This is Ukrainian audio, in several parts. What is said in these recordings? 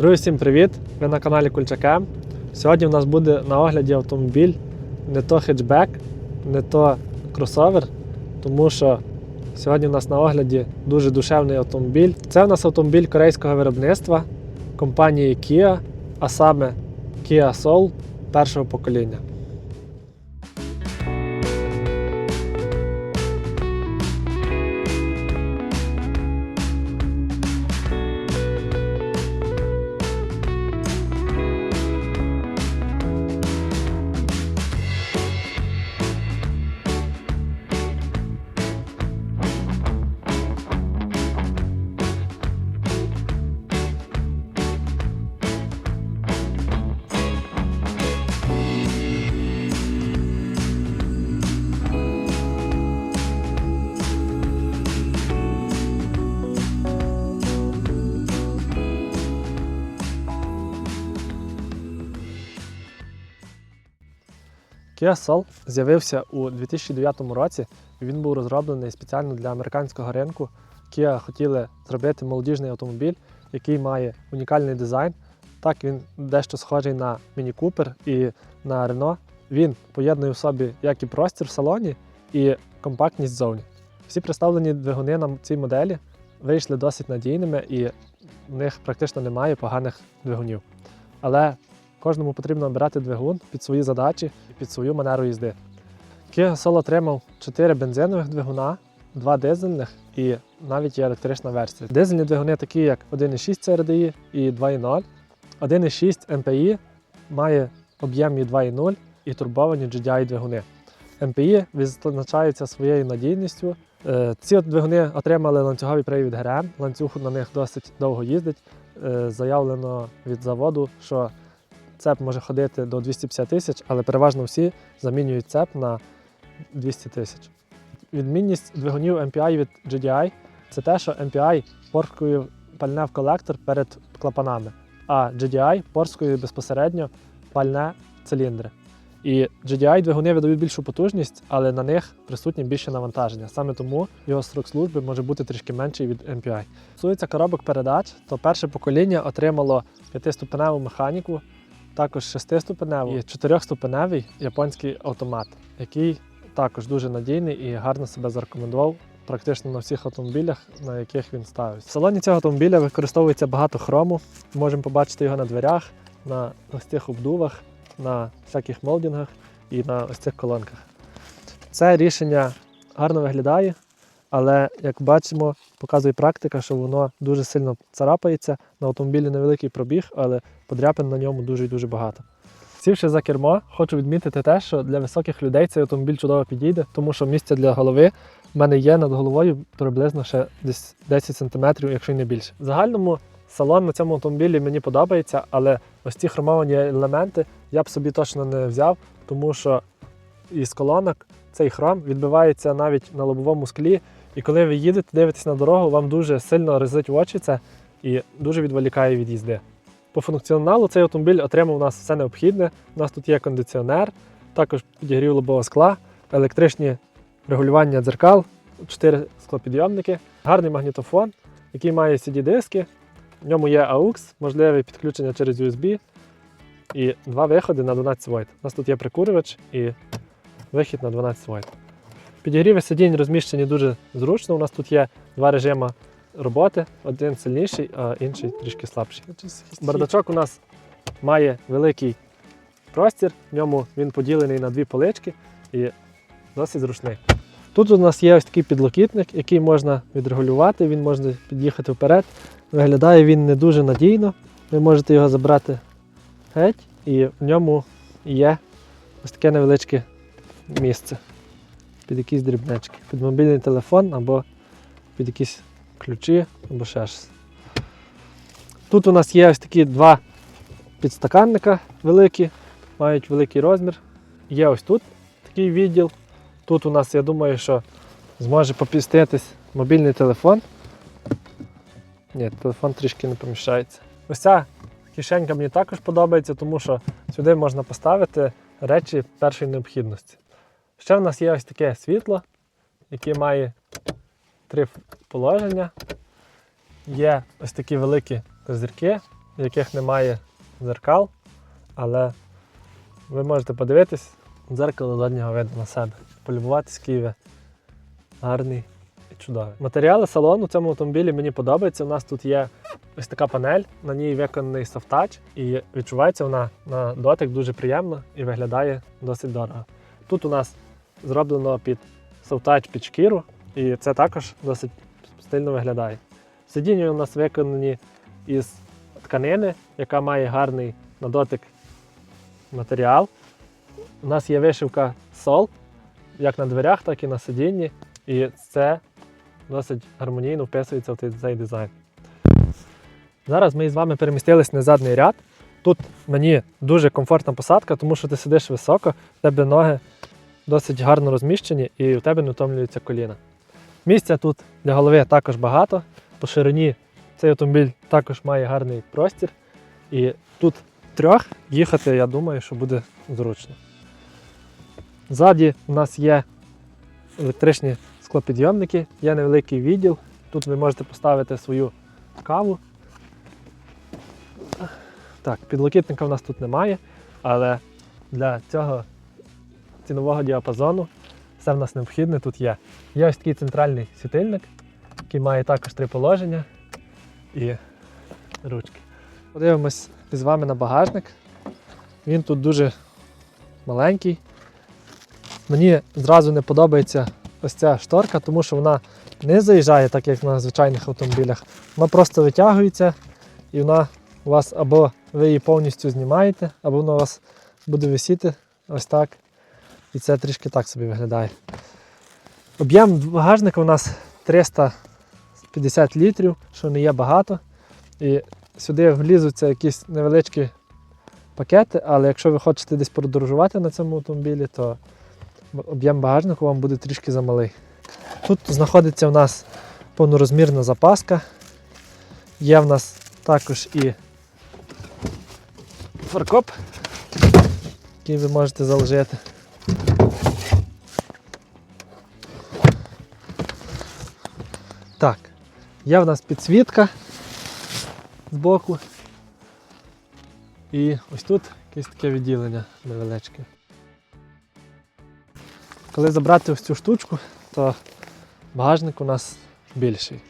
Друзі, всім привіт! Ви на каналі Кульчака. Сьогодні в нас буде на огляді автомобіль не то хетчбек, не то кросовер, тому що сьогодні в нас на огляді дуже душевний автомобіль. Це в нас автомобіль корейського виробництва компанії Kia, а саме Kia Soul першого покоління. Kia Soul з'явився у 2009 році. Він був розроблений спеціально для американського ринку. Kia хотіли зробити молодіжний автомобіль, який має унікальний дизайн. Так, він дещо схожий на Міні Купер і на Renault. Він поєднує в собі як і простір в салоні, і компактність ззовні. Всі представлені двигуни на цій моделі вийшли досить надійними і в них практично немає поганих двигунів. Але кожному потрібно обирати двигун під свої задачі і під свою манеру їзди. Kia Soul отримав 4 бензинових двигуна, 2 дизельних і навіть є електрична версія. Дизельні двигуни такі, як 1,6 CRDI і 2,0. 1,6 MPI має об'ємні 2,0 і турбовані GDI двигуни. MPI відзначаються своєю надійністю. Е, Ці двигуни отримали ланцюговий привід ГРМ. Ланцюг на них досить довго їздить. Е, Заявлено від заводу, що цеп може ходити до 250 тисяч, але переважно всі замінюють цеп на 200 тисяч. Відмінність двигунів MPI від GDI це те, що MPI порскує пальне в колектор перед клапанами, а GDI порскує безпосередньо пальне циліндри. І GDI двигуни видають більшу потужність, але на них присутнє більше навантаження. Саме тому його срок служби може бути трішки менший від MPI. Стосується коробок передач, то перше покоління отримало п'ятиступеневу механіку, також шестиступеневий і чотирьохступеневий японський автомат, який також дуже надійний і гарно себе зарекомендував практично на всіх автомобілях, на яких він ставить. В салоні цього автомобіля використовується багато хрому. Можемо побачити його на дверях, на ось цих обдувах, на всяких молдінгах і на ось цих колонках. Це рішення гарно виглядає, але як бачимо, показує практика, що воно дуже сильно царапається. На автомобілі невеликий пробіг, але подряпин на ньому дуже і дуже багато. Сівши за кермо, хочу відмітити те, що для високих людей цей автомобіль чудово підійде, тому що місця для голови в мене є над головою приблизно ще десь 10 см, якщо й не більше. В загальному салон на цьому автомобілі мені подобається, але ось ці хромовані елементи я б собі точно не взяв, тому що із колонок цей хром відбивається навіть на лобовому склі. І коли ви їдете, дивитесь на дорогу, вам дуже сильно резить в очі це і дуже відволікає від їзди. По функціоналу цей автомобіль отримав у нас все необхідне. У нас тут є кондиціонер, також підігрів лобового скла, електричні регулювання дзеркал, 4 склопідйомники, гарний магнітофон, який має CD-диски. В ньому є AUX, можливе підключення через USB і два виходи на 12 вольт. У нас тут є прикурювач і вихід на 12 вольт. Підігріви сидінь розміщені дуже зручно. У нас тут є два режими роботи, один сильніший, а інший трішки слабший. Бардачок у нас має великий простір, в ньому він поділений на дві полички і досить зручний. Тут у нас є ось такий підлокітник, який можна відрегулювати, він може під'їхати вперед. Виглядає він не дуже надійно. Ви можете його забрати геть, і в ньому є ось таке невеличке місце під якісь дрібнички, під мобільний телефон або під якісь ключі або ще щось. Тут у нас є ось такі два підстаканника великі, мають великий розмір. Є ось тут такий відділ. Тут у нас, я думаю, що зможе попіститись мобільний телефон. Ні, телефон трішки не поміщається. Ось ця кишенька мені також подобається, тому що сюди можна поставити речі першої необхідності. Ще в нас є ось таке світло, яке має три положення. Є ось такі великі козирки, в яких немає дзеркал, але ви можете подивитись дзеркало заднього виду на себе. Полюбуватись Києві. Гарний і чудовий. Матеріали салону в цьому автомобілі мені подобаються. У нас тут є ось така панель, на ній виконаний софтач, і відчувається вона на дотик дуже приємно і виглядає досить дорого. Тут у нас зроблено під софтач під шкіру, і це також досить стильно виглядає. Сидіння у нас виконані із тканини, яка має гарний на дотик матеріал. У нас є вишивка сол, як на дверях, так і на сидінні. І це досить гармонійно вписується в цей дизайн. Зараз ми з вами перемістились на задній ряд. Тут мені дуже комфортна посадка, тому що ти сидиш високо, в тебе ноги досить гарно розміщені і в тебе не втомлюються коліна. Місця тут для голови також багато. По ширині цей автомобіль також має гарний простір. І тут трьох їхати, я думаю, що буде зручно. Ззаді у нас є електричні склопідйомники, є невеликий відділ. Тут ви можете поставити свою каву. Так, підлокітника в нас тут немає, але для цього цінового діапазону все в нас необхідне тут є. Є ось такий центральний світильник, який має також три положення і ручки. Подивимось з вами на багажник. Він тут дуже маленький. Мені зразу не подобається ось ця шторка, тому що вона не заїжджає, так як на звичайних автомобілях. Вона просто витягується і вона у вас або ви її повністю знімаєте, або вона у вас буде висіти ось так. І це трішки так собі виглядає. Об'єм багажника у нас 350 літрів, що не є багато. І сюди влізуться якісь невеличкі пакети, але якщо ви хочете десь подорожувати на цьому автомобілі, то об'єм багажнику вам буде трішки замалий. Тут знаходиться у нас повнорозмірна запаска. Є в нас також і фаркоп, який ви можете заложити. Так, є в нас підсвітка збоку. І ось тут якесь таке відділення невеличке. Коли забрати ось цю штучку, то багажник у нас більший.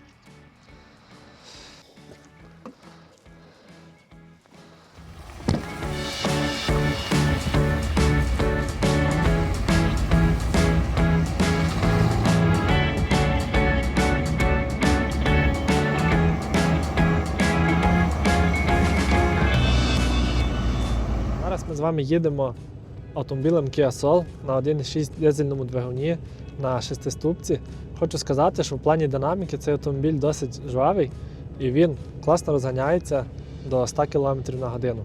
З вами їдемо автомобілем Kia Soul на 1.6 дизельному двигуні на шестиступці. Хочу сказати, що в плані динаміки цей автомобіль досить жвавий і він класно розганяється до 100 км на годину.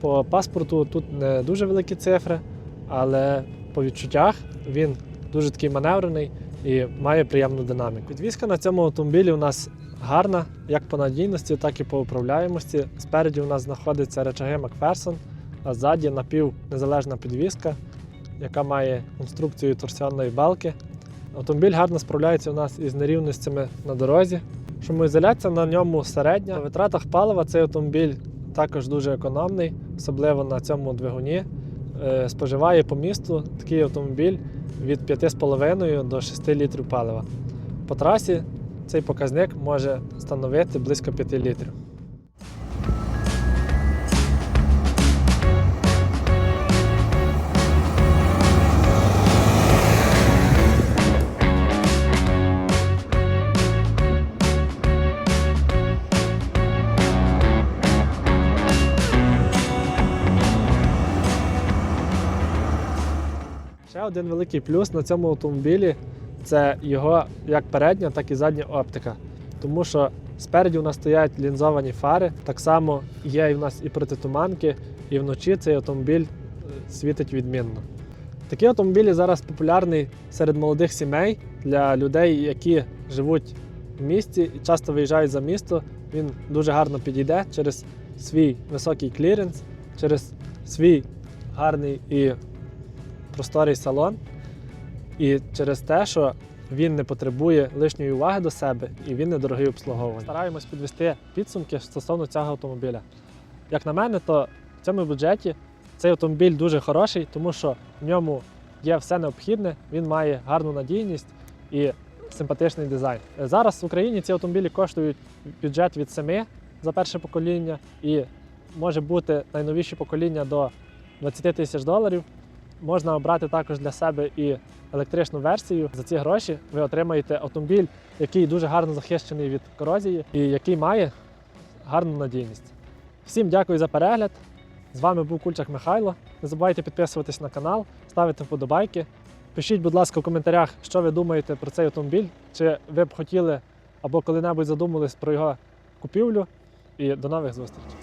По паспорту тут не дуже великі цифри, але по відчуттях він дуже такий маневрений і має приємну динаміку. Підвізка на цьому автомобілі у нас гарна як по надійності, так і по управляємості. Спереді у нас знаходиться речаги McPherson, а ззаді напівнезалежна підвізка, яка має конструкцію торсіонної балки. Автомобіль гарно справляється у нас із нерівностями на дорозі. Шумоізоляція на ньому середня. На витратах палива цей автомобіль також дуже економний, особливо на цьому двигуні. Е, Споживає по місту такий автомобіль від 5,5 до 6 літрів палива. По трасі цей показник може становити близько 5 літрів. Ще один великий плюс на цьому автомобілі це його як передня, так і задня оптика. Тому що спереді у нас стоять лінзовані фари, так само є і в нас і протитуманки, і вночі цей автомобіль е, світить відмінно. Такі автомобілі зараз популярні серед молодих сімей для людей, які живуть в місті і часто виїжджають за місто. Він дуже гарно підійде через свій високий кліренс, через свій гарний і просторий салон, і через те, що він не потребує лишньої уваги до себе і він недорогий обслуговування. Стараємось підвести підсумки стосовно цього автомобіля. як на мене, то в цьому бюджеті цей автомобіль дуже хороший, тому що в ньому є все необхідне, він має гарну надійність і симпатичний дизайн. Зараз в Україні ці автомобілі коштують бюджет від 7 за перше покоління і може бути найновіші покоління до 20 тисяч доларів. Можна обрати також для себе і електричну версію. За ці гроші ви отримаєте автомобіль, який дуже гарно захищений від корозії і який має гарну надійність. Всім дякую за перегляд. З вами був Кульчак Михайло. Не забувайте підписуватись на канал, ставити вподобайки. Пишіть, будь ласка, в коментарях, що ви думаєте про цей автомобіль, чи ви б хотіли або коли-небудь задумались про його купівлю. І до нових зустрічей.